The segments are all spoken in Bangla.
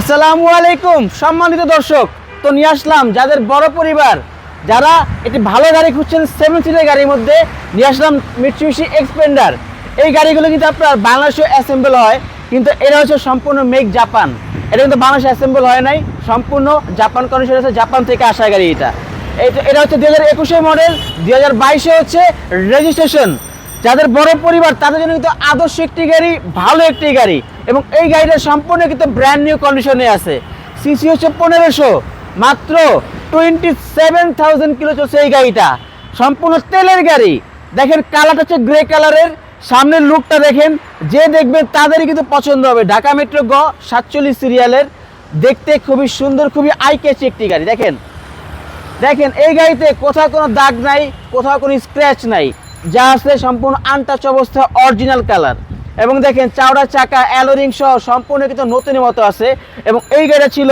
আসসালামু আলাইকুম, সম্মানিত দর্শক। তো নিয়ে আসলাম যাদের বড় পরিবার, যারা একটি ভালো গাড়ি খুঁজছেন সেভেন সিটের গাড়ির মধ্যে, নিয়ে আসলাম মিটসুবিশি এক্সপেন্ডার এই গাড়িগুলো কিন্তু আপনার বাংলাদেশে অ্যাসেম্বল হয়, কিন্তু এটা হচ্ছে সম্পূর্ণ মেক জাপান এটা কিন্তু বাংলাদেশে অ্যাসেম্বল হয় নাই, সম্পূর্ণ জাপান কন্ডিশন আছে জাপান থেকে আসা গাড়ি এটা। এটা হচ্ছে দু হাজার একুশের মডেল দু হাজার বাইশে হচ্ছে রেজিস্ট্রেশন যাদের বড় পরিবার, তাদের জন্য কিন্তু আদর্শ একটি গাড়ি, ভালো একটি গাড়ি এবং এই গাড়িটা সম্পূর্ণ কিন্তু ব্র্যান্ড নিউ কন্ডিশনে আছে। সিসি হচ্ছে পনেরোশো, মাত্র টোয়েন্টি সেভেন থাউজেন্ড কিলো চলছে এই গাড়িটা। সম্পূর্ণ তেলের গাড়ি। দেখেন কালারটা হচ্ছে গ্রে কালারের সামনের লুকটা দেখেন, যে দেখবেন তাদেরই কিন্তু পছন্দ হবে। ঢাকা মেট্রো গ, সাতচল্লিশ সিরিয়ালের দেখতে খুবই সুন্দর, খুবই আই ক্যাচি একটি গাড়ি। দেখেন দেখেন এই গাড়িতে কোথাও কোনো দাগ নাই, কোথাও কোনো স্ক্র্যাচ নাই। যা আছে সম্পূর্ণ আনটাচ অবস্থা অরিজিনাল কালার এবং দেখেন, চাওড়া, চাকা অ্যালোরিং সহ সম্পূর্ণ কিন্তু নতুনের মতো আছে। এবং এই গাড়িটা ছিল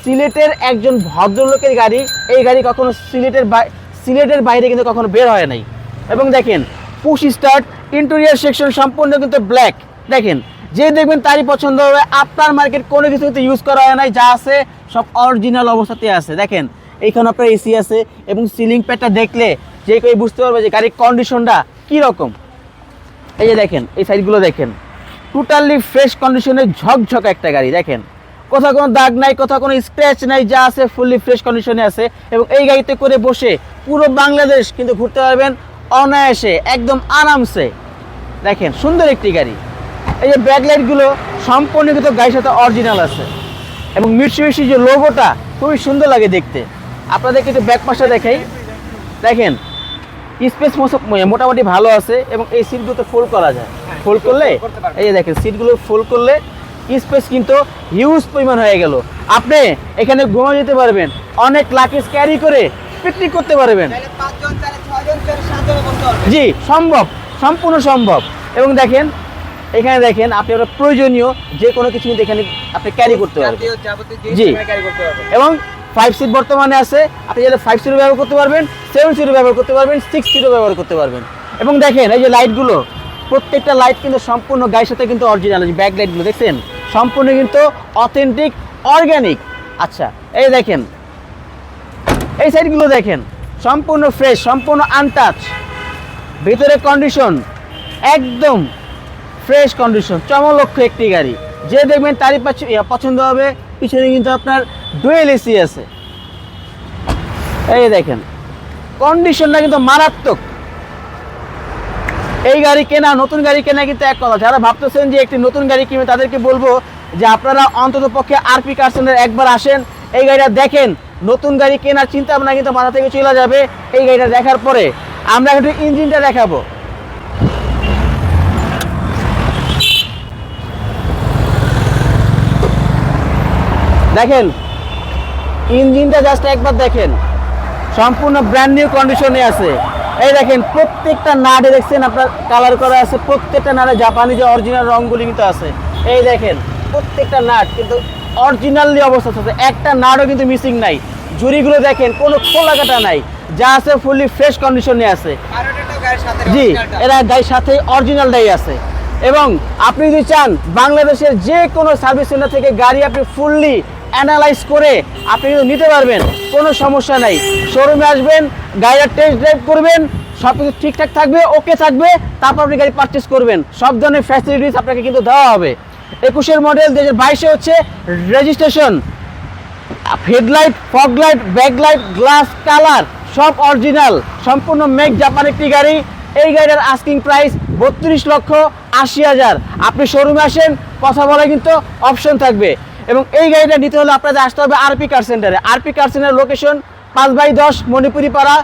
সিলেটের একজন ভদ্রলোকের গাড়ি। এই গাড়ি কখনো সিলেটের সিলেটের বাইরে কিন্তু কখনো বের হয় নাই। এবং দেখেন পুশ স্টার্ট ইন্টেরিয়ার সেকশন সম্পূর্ণ কিন্তু ব্ল্যাক দেখেন, যে দেখবেন তারই পছন্দ হবে। আপনার মার্কেট কোনো কিছু কিন্তু ইউজ করা হয় নাই, যা আছে, সব অরিজিনাল অবস্থাতে আছে। দেখেন, এইখানে আপনার এসি আছে এবং সিলিং প্যাডটা দেখলে যে কেউ বুঝতে পারবে যে গাড়ির কন্ডিশনটা কীরকম। এই যে দেখেন, এই সাইডগুলো দেখেন। টোটালি ফ্রেশ কন্ডিশনে ঝকঝক একটা গাড়ি, দেখেন। কোথাও কোনো দাগ নাই, কোথাও কোনো স্ক্র্যাচ নাই, যা আছে ফুললি ফ্রেশ কন্ডিশনে আছে এবং এই গাড়িতে করে বসে পুরো বাংলাদেশ কিন্তু ঘুরতে পারবেন অনায়াসে, একদম আরামসে। দেখেন, সুন্দর একটি গাড়ি। এই যে ব্যাকলাইটগুলো সম্পূর্ণ কিন্তু গাড়ির সাথে অরিজিনাল আছে এবং মিটসুবিশি যে লোগোটা খুবই সুন্দর লাগে দেখতে। আপনাদেরকে একটু ব্যাক পাশটা দেখাই। দেখেন স্পেস মোটামুটি ভালো আছে এবং এই সিটগুলো তো ফোল্ড করা যায়। ফোল্ড করলে? এই দেখেন সিটগুলো ফোল্ড করলে স্পেস কিন্তু হিউজ পরিমাণ হয়ে গেল। আপনি এখানে ঘুমা যেতে পারবেন অনেক লাকেজ ক্যারি করে পিকনিক করতে পারবেন। জি সম্ভব সম্পূর্ণ সম্ভব। এবং দেখেন এখানে দেখেন আপনি আপনার প্রয়োজনীয় যে কোনো কিছু কিন্তু এখানে আপনি ক্যারি করতে পারবেন। জি। এবং ফাইভ সিট বর্তমানে আছে। আপনি যারা ফাইভ সিটও ব্যবহার করতে পারবেন সেভেন সিটও ব্যবহার করতে পারবেন সিক্স সিটও ব্যবহার করতে পারবেন। এবং দেখেন, এই যে লাইটগুলো প্রত্যেকটা লাইট কিন্তু সম্পূর্ণ গায়ের সাথে কিন্তু অরিজিনাল ব্যাক লাইটগুলো দেখছেন? সম্পূর্ণ কিন্তু অথেন্টিক অর্গ্যানিক আচ্ছা এই দেখেন, এই সাইডগুলো দেখেন, সম্পূর্ণ ফ্রেশ সম্পূর্ণ আনটাচ ভিতরে কন্ডিশন একদম ফ্রেশ কন্ডিশন চমলক্ষ একটি গাড়ি। যে দেখবেন তারই পছন্দ হবে, পিছনে কিন্তু আপনার ডুয়েল এসি আছে। এই দেখেন কন্ডিশনটা কিন্তু মারাত্মক। এই গাড়ি কেনা, নতুন গাড়ি কেনা কিন্তু এক কথা, যারা ভাবতেছেন যে একটি নতুন গাড়ি কিনবে, তাদেরকে বলব যে আপনারা অন্তত পক্ষে আরপি কার একবার আসেন, এই গাড়িটা দেখেন, নতুন গাড়ি কেনার চিন্তা ভাবনা কিন্তু মাথা থেকে চলে যাবে, এই গাড়িটা দেখার পরে। আমরা একটু ইঞ্জিনটা দেখাবো। দেখেন ইঞ্জিনটা জাস্ট একবার দেখেন। সম্পূর্ণ ব্র্যান্ড নিউ কন্ডিশনে আছে। এই দেখেন, প্রত্যেকটা নাটে দেখছেন আপনার কালার করা আছে, প্রত্যেকটা নাটে জাপানি যে অরিজিনাল রঙগুলি কিন্তু আছে। এই দেখেন, প্রত্যেকটা নাট কিন্তু অরিজিনালি অবস্থা আছে। একটা নাটও কিন্তু মিসিং নাই। ঝুড়িগুলো দেখেন, কোনো খোলা কাটা নাই। যা আছে ফুললি ফ্রেশ কন্ডিশনে আছে। জি, এরা গাড়ির সাথে অরিজিনাল অরিজিনালটাই আছে। এবং আপনি যদি চান, বাংলাদেশের যে কোনো সার্ভিস সেন্টার থেকে গাড়ি আপনি ফুললি অ্যানালাইজ করে আপনি কিন্তু নিতে পারবেন। কোনো সমস্যা নাই। শোরুমে আসবেন, গাড়িটা টেস্ট ড্রাইভ করবেন সব কিছু ঠিকঠাক থাকবে ওকে থাকবে, তারপর আপনি গাড়ি পারচেস করবেন। সব ধরনের ফ্যাসিলিটিস আপনাকে কিন্তু দেওয়া হবে। একুশের মডেল দু হাজার বাইশে হচ্ছে registration headlight fog light backlight glass colour সব অরিজিনাল সম্পূর্ণ মেক জাপান একটি গাড়ি। এই গাড়িটার আস্কিং প্রাইস বত্রিশ লক্ষ আশি হাজার। আপনি শোরুমে আসেন, কথা বলা কিন্তু অপশন থাকবে। এবং এই গাড়িটা নিতে হলে আপনাদের আসতে হবে আরপি কার সেন্টারে আরপি কার সেন্টার লোকেশন পাঁচ বাই দশ মণিপুরি পাড়া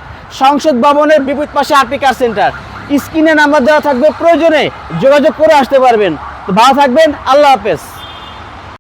সংসদ ভবনের বিপরীত পাশে আরপি কার সেন্টার স্ক্রিনে নাম্বার দেওয়া থাকবে, প্রয়োজনে যোগাযোগ করে আসতে পারবেন। তো ভালো থাকবেন, আল্লাহ হাফেজ।